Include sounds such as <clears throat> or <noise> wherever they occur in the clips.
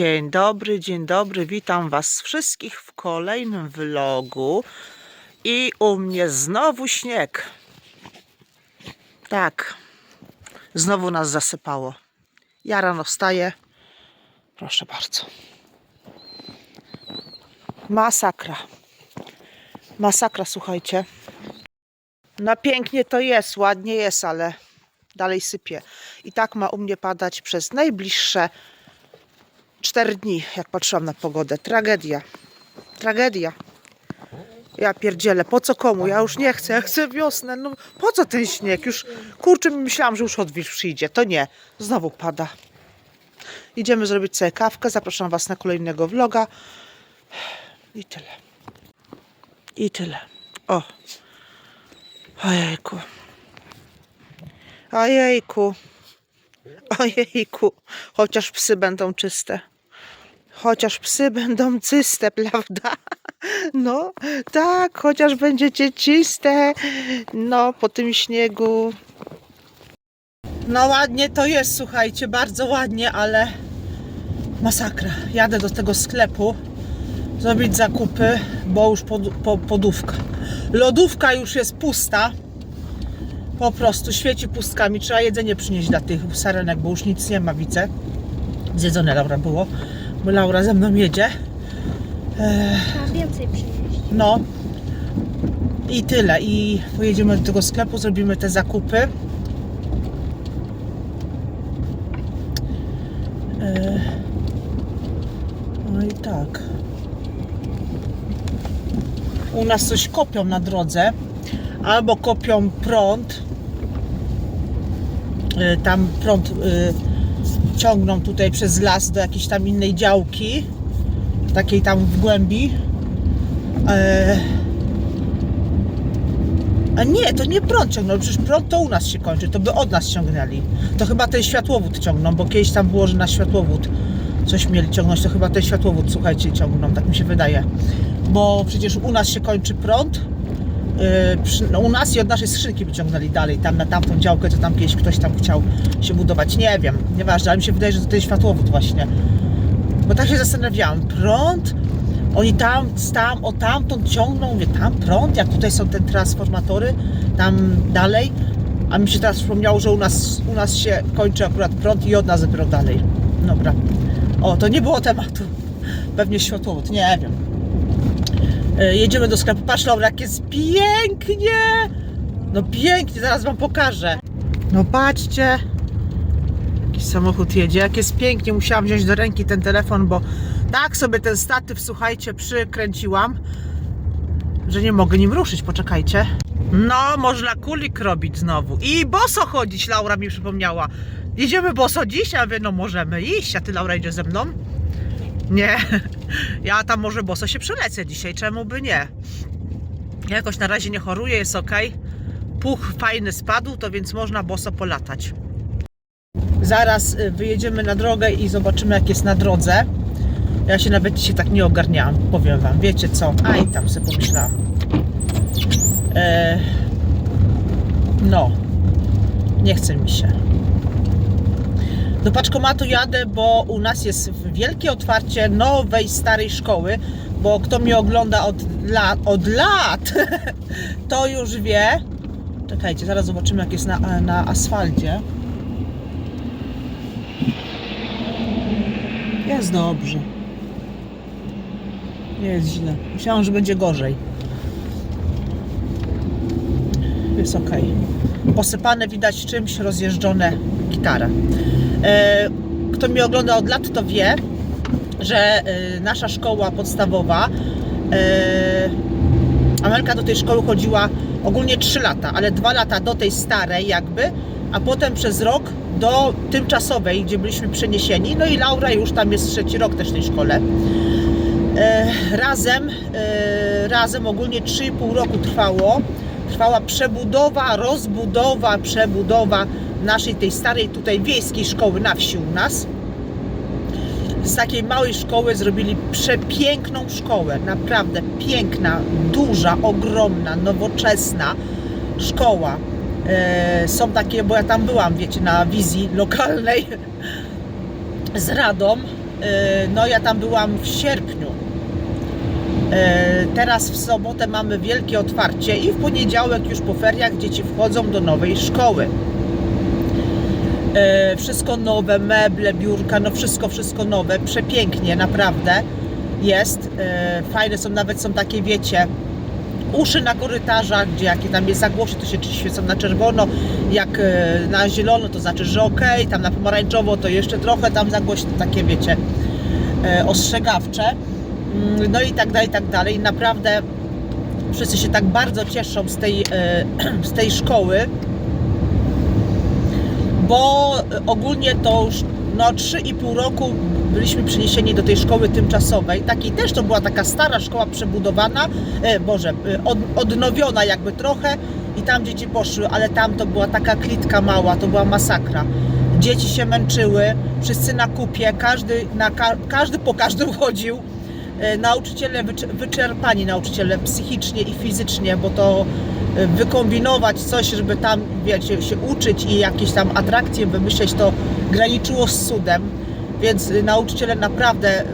Dzień dobry, dzień dobry. Witam Was wszystkich w kolejnym vlogu. I u mnie znowu śnieg. Tak, znowu nas zasypało. Ja rano wstaję. Proszę bardzo. Masakra. Masakra, słuchajcie. No pięknie to jest, ładnie jest, ale dalej sypie. I tak ma u mnie padać przez najbliższe 4 dni, jak patrzyłam na pogodę. Tragedia. Tragedia. Ja pierdzielę, po co komu? Ja już nie chcę, ja chcę wiosnę. No po co ten śnieg? Już kurczę, myślałam, że już odwilż przyjdzie. To nie, znowu pada. Idziemy zrobić sobie kawkę. Zapraszam Was na kolejnego vloga. I tyle. I tyle. O. Ojejku. Ojejku. Ojejku. Chociaż psy będą czyste. Chociaż psy będą czyste, <laughs> prawda? No, tak, chociaż będziecie czyste. No, po tym śniegu. No ładnie to jest, słuchajcie, bardzo ładnie, ale masakra. Jadę do tego sklepu zrobić zakupy, bo już pod, po, podówka. Lodówka już jest pusta. Po prostu świeci pustkami. Trzeba jedzenie przynieść dla tych sarenek, bo już nic nie ma, widzę. Zjedzone Laura było, bo Laura ze mną jedzie. Trzeba więcej przynieść. No. I tyle. I pojedziemy do tego sklepu, zrobimy te zakupy. E, No i tak. U nas coś kopią na drodze. Albo kopią prąd. E, Tam prąd e, ciągną tutaj przez las do jakiejś tam innej działki. Takiej tam w głębi. E, A nie, to nie prąd ciągnął, przecież prąd to u nas się kończy, to by od nas ciągnęli. To chyba ten światłowód ciągną, bo kiedyś tam było, że na światłowód coś mieli ciągnąć, to chyba ten światłowód, słuchajcie, ciągną, tak mi się wydaje. Bo przecież u nas się kończy prąd, przy, no u nas i od naszej skrzynki by ciągnęli dalej, tam na tamtą działkę, co tam kiedyś ktoś tam chciał się budować, nie wiem, nieważne, ale mi się wydaje, że to ten światłowód właśnie. Bo tak się zastanawiałam, prąd, oni tam, tam, o tamtąd ciągną, mówię, tam prąd, jak tutaj są te transformatory, tam dalej. A mi się teraz przypomniało, że u nas, u nas się kończy akurat prąd i od nas dopiero dalej. Dobra. O, to nie było tematu. Pewnie światłowód, nie wiem. E, Jedziemy do sklepu. Patrz, Laura, jak jest pięknie! No pięknie, zaraz wam pokażę. No patrzcie. Jakiś samochód jedzie. Jak jest pięknie, musiałam wziąć do ręki ten telefon, bo tak sobie ten statyw, słuchajcie, przykręciłam, że nie mogę nim ruszyć. Poczekajcie. No, można kulik robić znowu. I boso chodzić, Laura mi przypomniała. Jedziemy boso dziś? Ja mówię, no możemy iść, a ty, Laura, idzie ze mną? Nie. <laughs> Ja tam może boso się przelecę dzisiaj, czemu by nie? Jakoś na razie nie choruję, jest ok. Puch fajny spadł, to więc można boso polatać. Zaraz y, wyjedziemy na drogę i zobaczymy, jak jest na drodze. Ja się nawet dzisiaj tak nie ogarniałam, powiem Wam. Wiecie co? A i tam sobie pomyślałam. E, no, nie chce mi się. Do paczkomatu jadę, bo u nas jest wielkie otwarcie nowej, starej szkoły. Bo kto mnie ogląda od lat, od lat, <laughs> to już wie. Czekajcie, zaraz zobaczymy, jak jest na, na asfalcie. Jest dobrze. Nie jest źle. Myślałam, że będzie gorzej. Jest ok. Posypane widać czymś, rozjeżdżone gitara. E, Kto mnie ogląda od lat, to wie, że e, nasza szkoła podstawowa e, Amelka do tej szkoły chodziła ogólnie 3 lata, ale 2 lata do tej starej jakby, a potem przez rok do tymczasowej, gdzie byliśmy przeniesieni. No i Laura już tam jest trzeci rok też w tej szkole. Razem, razem ogólnie 3,5 roku trwało. Trwała przebudowa, rozbudowa, przebudowa naszej tej starej tutaj wiejskiej szkoły na wsi u nas. Z takiej małej szkoły zrobili przepiękną szkołę, naprawdę piękna, duża, ogromna, nowoczesna szkoła. E, są takie, bo ja tam byłam, wiecie, na wizji lokalnej z radą no ja tam byłam w sierpniu. E, Teraz w sobotę mamy wielkie otwarcie i w poniedziałek już po feriach dzieci wchodzą do nowej szkoły. E, Wszystko nowe, meble, biurka, no wszystko, wszystko nowe, przepięknie, naprawdę jest. E, Fajne są, nawet są takie, wiecie, uszy na korytarzach, gdzie jakie tam jest zagłosie, to się świecą na czerwono, jak e, na zielono, to znaczy, że okej, tam na pomarańczowo, to jeszcze trochę tam zagłośnie, takie wiecie, ostrzegawcze. Mm, No i tak dalej, i tak dalej. Naprawdę wszyscy się tak bardzo cieszą z tej, <clears throat> z tej szkoły, bo ogólnie to już no 3,5 roku byliśmy przeniesieni do tej szkoły tymczasowej. Takiej też to była taka stara szkoła przebudowana, e, Boże, e, od, odnowiona jakby trochę i tam dzieci poszły, ale tam to była taka klitka mała, to była masakra. Dzieci się męczyły, wszyscy na kupie, każdy, na, ka- każdy po każdym <laughs> chodził. E, Nauczyciele wycz- wyczerpani, nauczyciele psychicznie i fizycznie, bo to e, wykombinować coś, żeby tam, wiecie, się uczyć i jakieś tam atrakcje wymyśleć, to graniczyło z cudem, więc y, nauczyciele naprawdę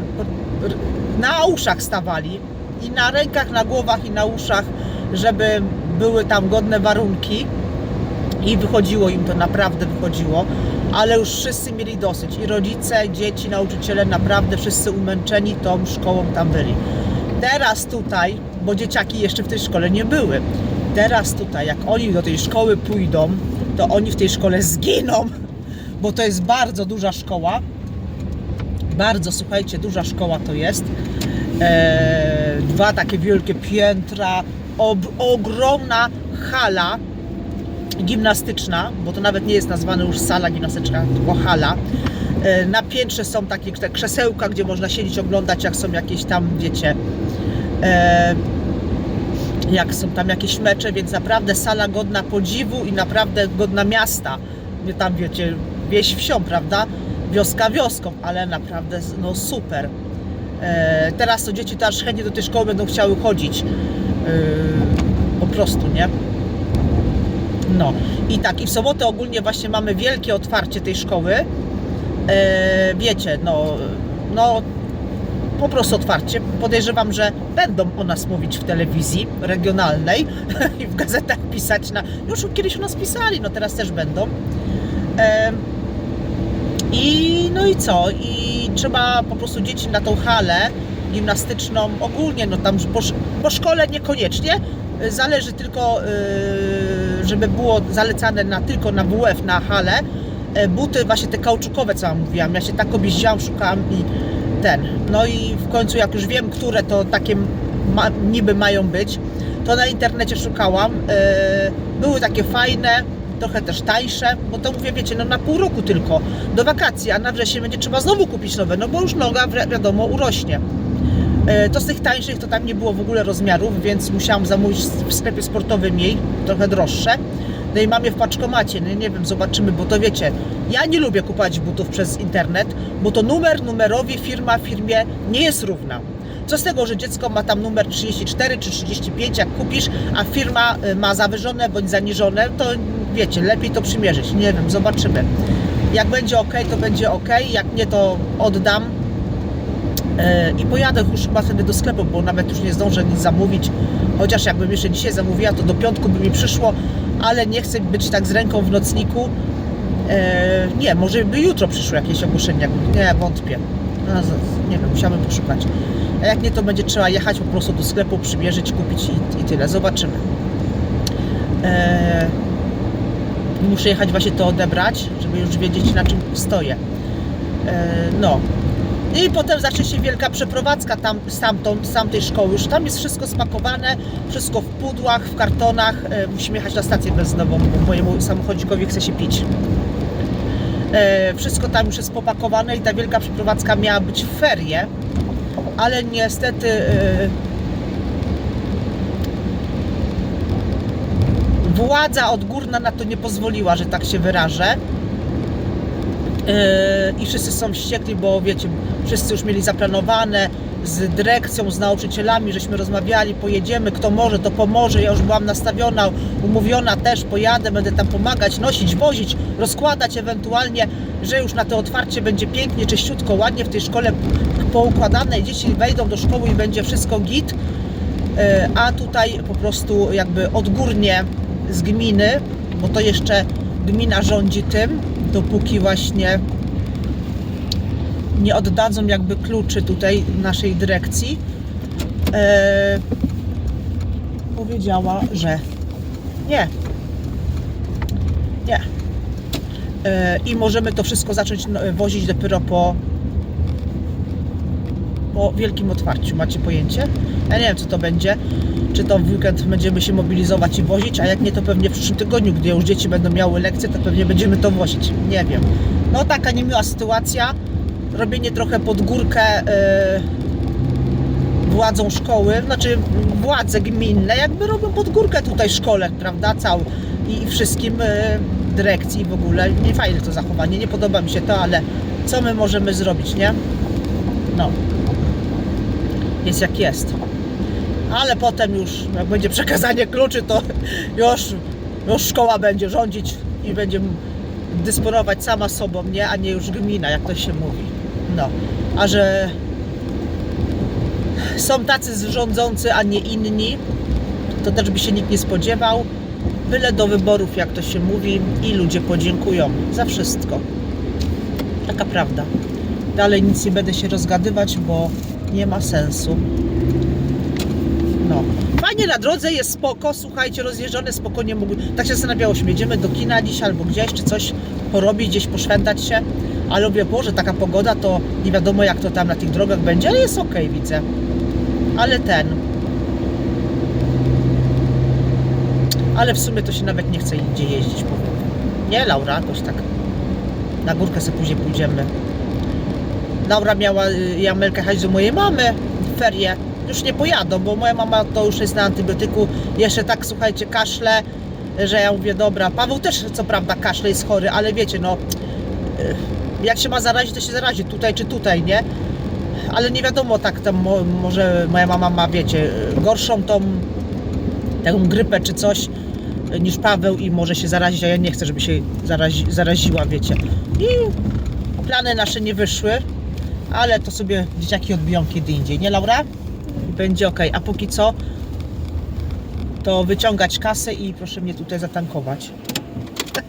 na uszach stawali i na rękach, na głowach i na uszach, żeby były tam godne warunki. I wychodziło im to, naprawdę wychodziło, ale już wszyscy mieli dosyć i rodzice, dzieci, nauczyciele, naprawdę wszyscy umęczeni tą szkołą tam byli. Teraz tutaj, bo dzieciaki jeszcze w tej szkole nie były, teraz tutaj, jak oni do tej szkoły pójdą, to oni w tej szkole zginą, <laughs> bo to jest bardzo duża szkoła. Bardzo, słuchajcie, duża szkoła to jest. Eee, dwa takie wielkie piętra, ob, ogromna hala gimnastyczna, bo to nawet nie jest nazwane już sala gimnastyczna, tylko hala. E, Na piętrze są takie krzesełka, gdzie można siedzieć, oglądać, jak są jakieś tam, wiecie, e, jak są tam jakieś mecze, więc naprawdę sala godna podziwu i naprawdę godna miasta. Nie Tam, wiecie, wieś wsią, prawda? Wioska wioską, ale naprawdę no super. E, teraz to dzieci też chętnie do tej szkoły będą chciały chodzić. Po prostu, nie? No i tak, i w sobotę ogólnie właśnie mamy wielkie otwarcie tej szkoły. E, wiecie, no, no po prostu otwarcie. Podejrzewam, że będą o nas mówić w telewizji regionalnej <laughs> i w gazetach pisać na. Już kiedyś o nas pisali, no teraz też będą. E, I no i co? I trzeba po prostu dzieci na tą halę gimnastyczną ogólnie, no tam po, po szkole niekoniecznie. Zależy tylko, y, żeby było zalecane na, tylko na WF, na halę. E, Buty właśnie te kauczukowe, co wam mówiłam. Ja się tak objeździłam, szukałam i ten. No i w końcu jak już wiem, które to takie ma, niby mają być, to na internecie szukałam. E, Były takie fajne, trochę też tańsze, bo to mówię, wiecie, no na pół roku tylko, do wakacji, a na wrześniu będzie trzeba znowu kupić nowe, no bo już noga, wi- wiadomo, urośnie. E, To z tych tańszych to tam nie było w ogóle rozmiarów, więc musiałam zamówić w sklepie sportowym jej, trochę droższe. No i mam je w paczkomacie, no nie wiem, zobaczymy, bo to wiecie, ja nie lubię kupować butów przez internet, bo to numer numerowi, firma firmie nie jest równa. Co z tego, że dziecko ma tam numer 34 czy 35, jak kupisz, a firma y, ma zawyżone bądź zaniżone, to wiecie, lepiej to przymierzyć. Nie wiem, zobaczymy. Jak będzie ok, to będzie ok, jak nie, to oddam. E, I pojadę już chyba wtedy do sklepu, bo nawet już nie zdążę nic zamówić. Chociaż jakbym jeszcze dzisiaj zamówiła, to do piątku by mi przyszło, ale nie chcę być tak z ręką w nocniku. E, nie, może by jutro przyszło jakieś ogłoszenie. Nie, wątpię. No, nie wiem, musiałabym poszukać. A jak nie, to będzie trzeba jechać po prostu do sklepu, przymierzyć, kupić i, i tyle. Zobaczymy. E, muszę jechać właśnie to odebrać, żeby już wiedzieć na czym stoję. E, no. I potem zacznie się wielka przeprowadzka tam, stamtąd, z tamtej szkoły. Już tam jest wszystko spakowane, wszystko w pudłach, w kartonach. E, musimy jechać na stację benzynową, bo mojemu samochodzikowi chce się pić. E, wszystko tam już jest popakowane i ta wielka przeprowadzka miała być w ferie, ale niestety e, władza odgórna na to nie pozwoliła, że tak się wyrażę. Yy, I wszyscy są wściekli, bo wiecie, wszyscy już mieli zaplanowane z dyrekcją, z nauczycielami, żeśmy rozmawiali, pojedziemy, kto może, to pomoże. Ja już byłam nastawiona, umówiona też, pojadę, będę tam pomagać, nosić, wozić, rozkładać ewentualnie, że już na to otwarcie będzie pięknie, czyściutko, ładnie w tej szkole poukładane. Dzieci wejdą do szkoły i będzie wszystko git. E, a tutaj po prostu jakby odgórnie z gminy, bo to jeszcze gmina rządzi tym, dopóki właśnie nie oddadzą jakby kluczy tutaj naszej dyrekcji, e, powiedziała, że nie. Nie. E, I możemy to wszystko zacząć no, wozić dopiero po po wielkim otwarciu. Macie pojęcie? Ja nie wiem, co to będzie. Czy to w weekend będziemy się mobilizować i wozić, a jak nie, to pewnie w przyszłym tygodniu, gdy już dzieci będą miały lekcje, to pewnie będziemy to wozić. Nie wiem. No taka niemiła sytuacja. Robienie trochę pod górkę yy, władzą szkoły, znaczy władze gminne jakby robią pod górkę tutaj szkole, prawda, cał i, i wszystkim yy, dyrekcji w ogóle. Nie fajne to zachowanie, nie podoba mi się to, ale co my możemy zrobić, nie? No jest jak jest. Ale potem już, jak będzie przekazanie kluczy, to już, już szkoła będzie rządzić i będzie dysponować sama sobą, nie? A nie już gmina, jak to się mówi. No, a że są tacy rządzący, a nie inni, to też by się nikt nie spodziewał. Byle do wyborów, jak to się mówi, i ludzie podziękują za wszystko. Taka prawda. Dalej nic nie będę się rozgadywać, bo nie ma sensu. No. Fajnie na drodze jest spoko, słuchajcie, rozjeżdżone spokojnie mógł. Tak się zastanawiałyśmy, jedziemy do kina dziś albo gdzieś, czy coś porobić, gdzieś poszwętać się. Ale mówię, Boże, taka pogoda, to nie wiadomo jak to tam na tych drogach będzie, ale jest okej, widzę. Ale ten. Ale w sumie to się nawet nie chce nigdzie jeździć, powiem. Nie, Laura, jakoś tak. Na górkę sobie później pójdziemy. Laura miała y, i Amelkę jechać do mojej mamy w ferie. Już nie pojadą, bo moja mama to już jest na antybiotyku. Jeszcze tak, słuchajcie, kaszle, że ja mówię, dobra. Paweł też co prawda kaszle jest chory, ale wiecie, no y, jak się ma zarazić, to się zarazi tutaj czy tutaj, nie? Ale nie wiadomo, tak tam mo, może moja mama ma, wiecie, y, gorszą tą taką grypę czy coś y, niż Paweł i może się zarazić, a ja nie chcę, żeby się zarazi, zaraziła, wiecie. I plany nasze nie wyszły, ale to sobie dzieciaki odbiją kiedy indziej, nie Laura? Będzie ok. A póki co to wyciągać kasę i proszę mnie tutaj zatankować.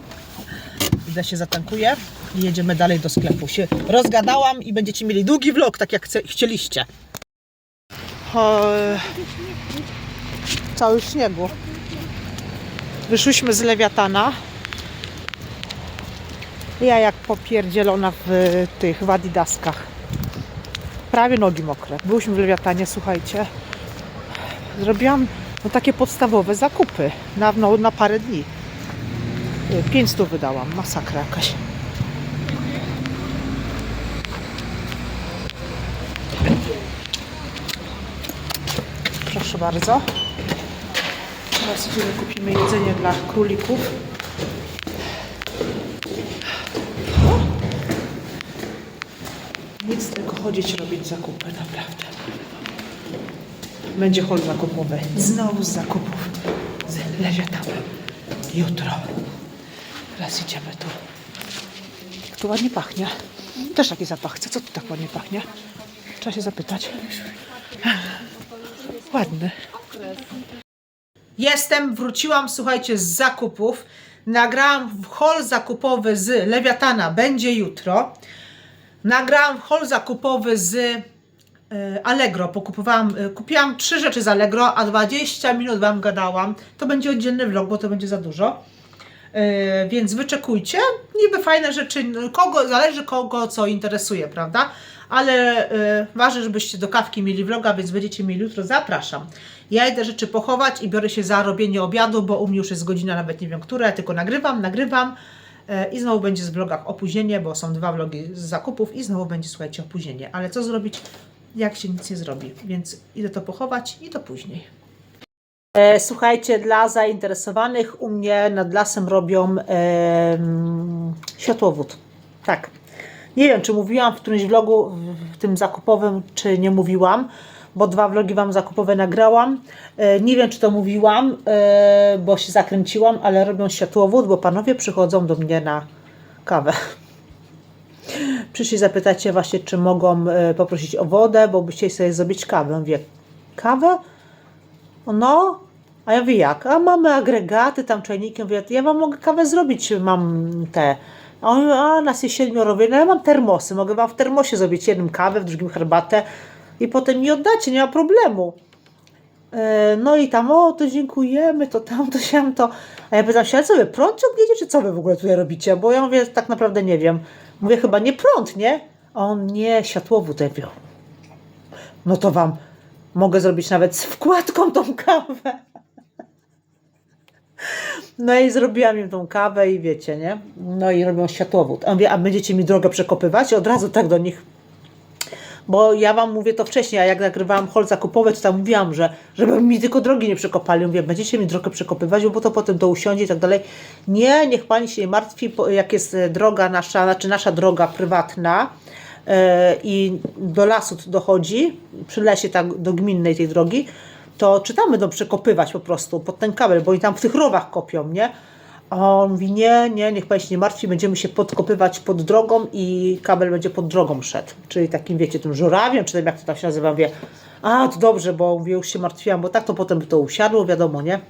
<laughs> Idę się zatankuję i jedziemy dalej do sklepu. Się rozgadałam i będziecie mieli długi vlog, tak jak chcieliście. Cały śniegu. Wyszłyśmy z Lewiatana. Ja jak popierdzielona w tych w adidaskach. Prawie nogi mokre. Byłyśmy w Lewiatanie, słuchajcie. Zrobiłam no, takie podstawowe zakupy na, no, na parę dni. 500 wydałam, masakra jakaś. Proszę bardzo. Teraz idziemy, kupimy jedzenie dla królików. Nic tylko chodzić, robić zakupy, naprawdę. Będzie hol zakupowy. Znowu z zakupów. Z lewiatanem. Jutro. Teraz idziemy tu. Jak tu ładnie pachnie. Też taki zapach chce. Co tu tak ładnie pachnie? Trzeba się zapytać. Ładny. Jestem, wróciłam, słuchajcie, z zakupów. Nagrałam hol zakupowy z Lewiatana, będzie jutro. Nagrałam haul zakupowy z e, Allegro. Pokupowałam, e, kupiłam trzy rzeczy z Allegro, a 20 minut Wam gadałam. To będzie oddzielny vlog, bo to będzie za dużo. E, Więc wyczekujcie. Niby fajne rzeczy, no, kogo, zależy kogo co interesuje, prawda? Ale ważne, żebyście do kawki mieli vloga, więc będziecie mieli jutro. Zapraszam. Ja idę rzeczy pochować i biorę się za robienie obiadu, bo u mnie już jest godzina, nawet nie wiem która, ja tylko nagrywam, nagrywam. E, I znowu będzie z vlogach opóźnienie, bo są dwa vlogi z zakupów i znowu będzie, słuchajcie, opóźnienie. Ale co zrobić, jak się nic nie zrobi? Więc idę to pochować i to później. E, słuchajcie, dla zainteresowanych u mnie nad lasem robią em, światłowód. Tak. Nie wiem, czy mówiłam w którymś vlogu, w tym zakupowym, czy nie mówiłam, bo dwa vlogi Wam zakupowe nagrałam. E, Nie wiem, czy to mówiłam, e, bo się zakręciłam, ale robią światłowód, bo panowie przychodzą do mnie na kawę. <laughs> Przyszli zapytać się właśnie, czy mogą e, poprosić o wodę, bo by chcieli sobie zrobić kawę. Mówię, kawę? No, a ja mówię, jak? A mamy agregaty, tam czajniki. Mówię, ja wam mogę kawę zrobić, mam te. A mówi, a nas jest siedmioro. Mówię, no ja mam termosy, mogę wam w termosie zrobić jednym kawę, w drugim herbatę i potem mi oddacie, nie ma problemu. E, No i tam, o, to dziękujemy, to tam, to siam, to. A ja pytam się, ale co wy, prąd ciągniecie, czy co wy w ogóle tutaj robicie? Bo ja mówię, tak naprawdę nie wiem. Mówię, chyba nie prąd, nie? A on, nie, światłowód. Ja no to wam mogę zrobić nawet z wkładką tą kawę. No i zrobiłam im tą kawę i wiecie, nie? No i robią światłowód. A on wie, a będziecie mi drogę przekopywać? I od razu tak do nich bo ja wam mówię to wcześniej, a jak nagrywałam hol zakupowy, to tam mówiłam, że żeby mi tylko drogi nie przekopali. Mówię, będziecie mi drogę przekopywać, bo to potem to usiądzie i tak dalej. Nie, niech pani się nie martwi, jak jest e, droga nasza, znaczy nasza droga prywatna e, i do lasu to dochodzi, przy lesie tak do gminnej tej drogi, to czy tam będą przekopywać po prostu pod ten kabel, bo oni tam w tych rowach kopią, nie? A on mówi, nie, nie, niech pani się nie martwi, będziemy się podkopywać pod drogą i kabel będzie pod drogą szedł. Czyli takim, wiecie, tym żurawiem, czy tam jak to tam się nazywa, wie, a to dobrze, bo mówię, już się martwiłam, bo tak to potem by to usiadło, wiadomo, nie?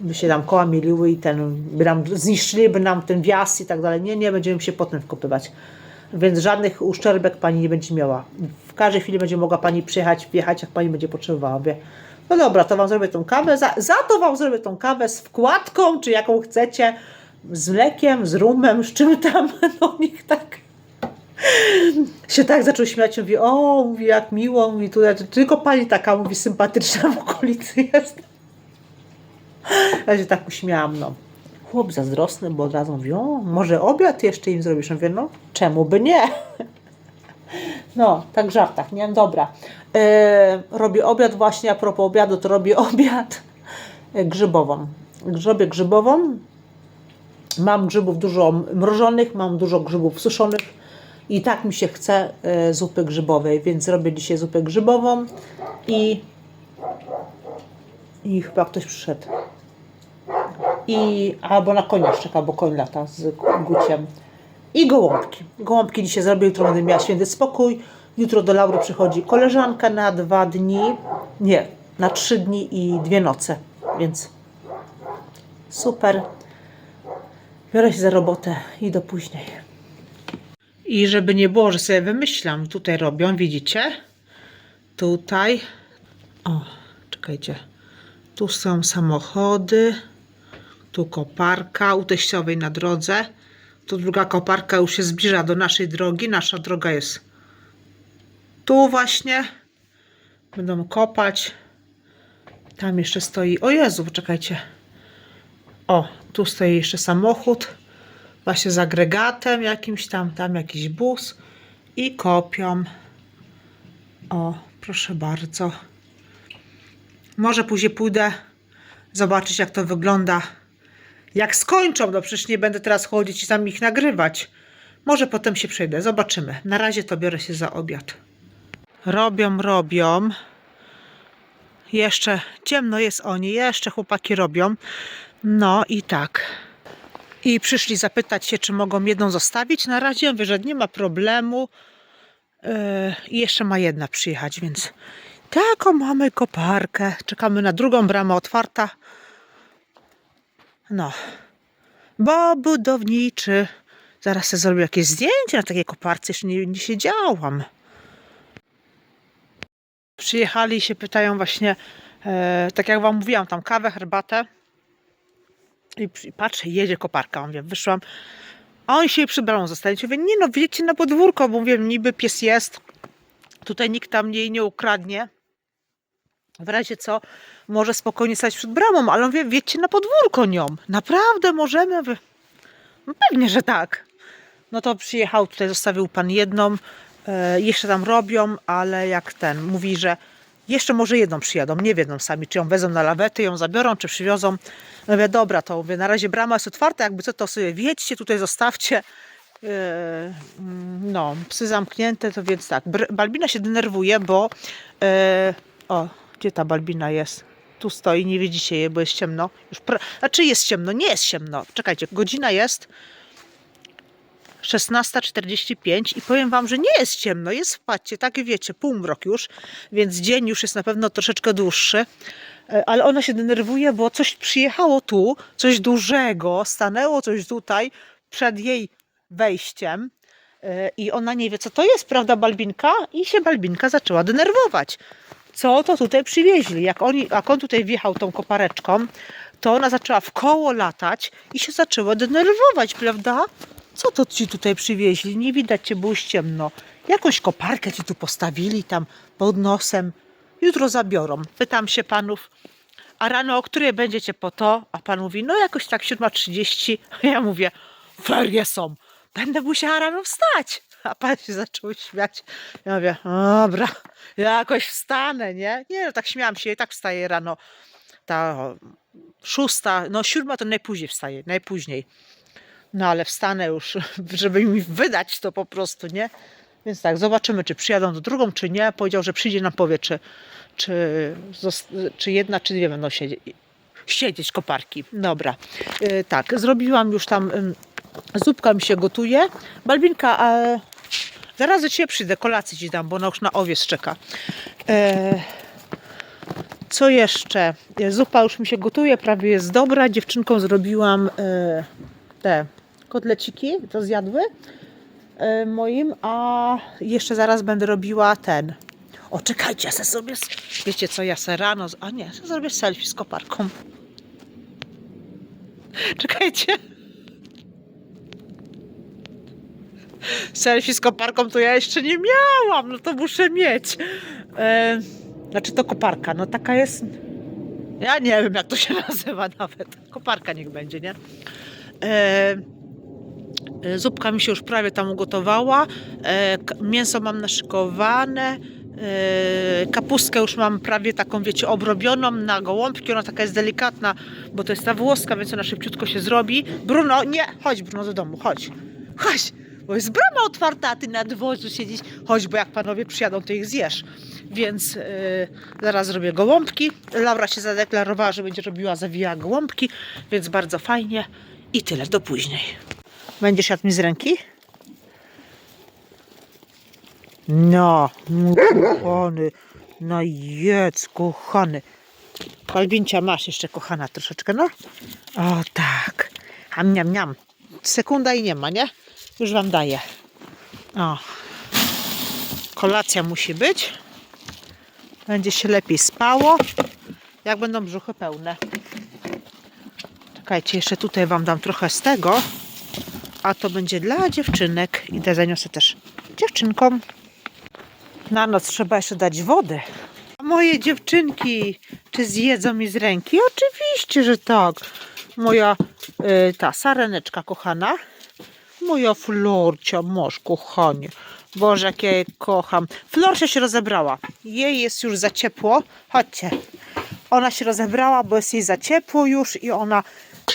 By się nam koła mieliły i ten, by nam zniszczyliby nam ten wjazd i tak dalej. Nie, nie, będziemy się potem wkopywać. Więc żadnych uszczerbek pani nie będzie miała. W każdej chwili będzie mogła pani przyjechać, wjechać, jak pani będzie potrzebowała. Mówię, no dobra, to wam zrobię tą kawę. Za, za to wam zrobię tą kawę z wkładką, czy jaką chcecie, z mlekiem, z rumem, z czym tam. <laughs> No niech tak się tak zaczął śmiać. Mówi, o, mówi, jak miło. Mówi, tutaj tylko pani taka, mówi, sympatyczna w okolicy jest. Ja się tak uśmiałam, no. Chłop zazdrosny, bo od razu mówi, o, może obiad jeszcze im zrobisz? Ja mówię, no, czemu by nie? No, tak w żartach, nie? Dobra. E, robię obiad właśnie, a propos obiadu, to robię <laughs> obiad grzybową. Robię grzybową. Mam grzybów dużo mrożonych, mam dużo grzybów suszonych i tak mi się chce e, zupy grzybowej, więc zrobię dzisiaj zupę grzybową i i chyba ktoś przyszedł. I albo na konia czeka, bo koń lata z guciem. I gołąbki. Gołąbki dzisiaj zrobię, jutro będę miała święty spokój. Jutro do Laury przychodzi koleżanka na dwa dni, nie, na trzy dni i dwie noce, więc super. Biorę się za robotę i do później. I żeby nie było, że sobie wymyślam, tutaj robią, widzicie? Tutaj. O, czekajcie. Tu są samochody. Tu koparka u teściowej na drodze. Tu druga koparka już się zbliża do naszej drogi. Nasza droga jest tu właśnie. Będą kopać. Tam jeszcze stoi. O Jezu, poczekajcie. O, tu stoi jeszcze samochód. Właśnie z agregatem jakimś tam. Tam jakiś bus. I kopią. O, proszę bardzo. Może później pójdę zobaczyć, jak to wygląda. Jak skończą, no przecież nie będę teraz chodzić i tam ich nagrywać. Może potem się przejdę, zobaczymy. Na razie to biorę się za obiad. Robią, robią. Jeszcze ciemno jest oni, jeszcze chłopaki robią. No i tak. I przyszli zapytać się, czy mogą jedną zostawić. Na razie mówię, że nie ma problemu. Yy, I jeszcze ma jedna przyjechać, więc taką mamy koparkę. Czekamy na drugą bramę otwarta. No. Bo budowniczy. Zaraz sobie zrobię jakieś zdjęcie na takiej koparce. Jeszcze nie, nie siedziałam. Przyjechali i się pytają właśnie, e, tak jak wam mówiłam, tam kawę, herbatę. I, i patrzę, jedzie koparka. Mówię, wyszłam. A oni się jej przy bramą zostali. Mówię, nie no, wyjedźcie na podwórko, bo mówię, niby pies jest. Tutaj nikt tam jej nie ukradnie. W razie co, może spokojnie stać przed bramą, ale mówię, wiecie na podwórko nią. Naprawdę możemy? No pewnie, że tak. No to przyjechał, tutaj zostawił pan jedną. E, jeszcze tam robią, ale jak ten, mówi, że jeszcze może jedną przyjadą, nie wiedzą sami, czy ją wezmą na lawety, ją zabiorą, czy przywiozą. No mówię, dobra, to mówię, na razie brama jest otwarta, jakby co, to sobie wiedźcie, tutaj zostawcie E, mm, no, psy zamknięte, to więc tak. Balbina się denerwuje, bo. E, o, gdzie ta Balbina jest? Tu stoi, nie widzicie jej, bo jest ciemno. Już pra- znaczy jest ciemno, nie jest ciemno. Czekajcie, godzina jest 16.45 i powiem Wam, że nie jest ciemno, jest, patrzcie, tak wiecie, półmrok już, więc dzień już jest na pewno troszeczkę dłuższy, E, ale ona się denerwuje, bo coś przyjechało tu, coś dużego, stanęło coś tutaj przed jej wejściem e, i ona nie wie, co to jest, prawda, Balbinka? I się Balbinka zaczęła denerwować. Co to tutaj przywieźli? Jak, oni, jak on tutaj wjechał tą kopareczką, to ona zaczęła w koło latać i się zaczęła denerwować, prawda? Co to ci tutaj przywieźli? Nie widać cię, było ciemno. Jakąś koparkę ci tu postawili tam pod nosem. Jutro zabiorą. Pytam się panów, a rano o której będziecie po to? A pan mówi, no jakoś tak 7.30. A <laughs> ja mówię, ferie są. Będę musiała rano wstać. A pan się zaczął śmiać. Ja mówię, dobra, jakoś wstanę, nie? Nie, no tak śmiałam się, i tak wstaję rano. Ta szósta, no siódma to najpóźniej wstaje, najpóźniej. No ale wstanę już, <laughs> żeby mi wydać to po prostu, nie? Więc tak, zobaczymy, czy przyjadą do drugą, czy nie. Powiedział, że przyjdzie nam powie, czy, czy, czy jedna, czy dwie będą siedzieć. Siedzieć koparki. Dobra. Yy, tak, zrobiłam już tam. zupka mi się gotuje. Balbinka, a zaraz do ciebie przyjdę, kolację ci dam, bo ona już na owiec czeka. E, co jeszcze? E, Zupa już mi się gotuje, prawie jest dobra. Dziewczynkom zrobiłam e, te kotleciki, to zjadły e, moim, a jeszcze zaraz będę robiła ten. O, czekajcie, ja se sobie, wiecie co, ja se rano, a nie, se zrobię selfie z koparką. <laughs> Czekajcie. Selfie z koparką to ja jeszcze nie miałam, no to muszę mieć. E, znaczy to koparka, no taka jest, ja nie wiem jak to się <laughs> nazywa nawet. Koparka niech będzie, nie? E, e, Zupka mi się już prawie tam ugotowała. E, Mięso mam naszykowane. e, Kapustkę już mam prawie taką, wiecie, obrobioną na gołąbki. Ona taka jest delikatna, bo to jest ta włoska, więc ona szybciutko się zrobi. Bruno, nie, chodź Bruno do domu, chodź. Chodź, bo jest brama otwarta, a ty na dworzu siedzisz. Chodź, bo jak panowie przyjadą, to ich zjesz. Więc e, zaraz zrobię gołąbki. Laura się zadeklarowała, że będzie robiła, zawijała gołąbki, więc bardzo fajnie. I tyle, do później. Będziesz jadł mi z ręki? No, kochany, no jedz, kochany. Palbincia masz jeszcze, kochana, troszeczkę, no. O tak, ham, miam, miam. Sekunda i nie ma, nie? Już wam daję. O. Kolacja musi być. Będzie się lepiej spało, jak będą brzuchy pełne. Czekajcie, jeszcze tutaj wam dam trochę z tego. A to będzie dla dziewczynek. I te zaniosę też dziewczynkom. Na noc trzeba jeszcze dać wody. Moje dziewczynki, czy zjedzą mi z ręki? Oczywiście, że tak. Moja y, ta sareneczka kochana. Moja Florcia, moż kochanie. Boże, jak ja kocham. Florcia się rozebrała. Jej jest już za ciepło. Chodźcie. Ona się rozebrała, bo jest jej za ciepło już i ona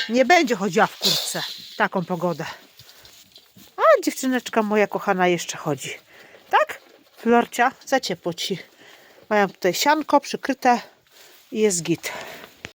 nie będzie chodziła w kurtce. Taką pogodę. A dziewczyneczka moja kochana jeszcze chodzi. Tak? Florcia, za ciepło ci. Mają tutaj sianko przykryte i jest git.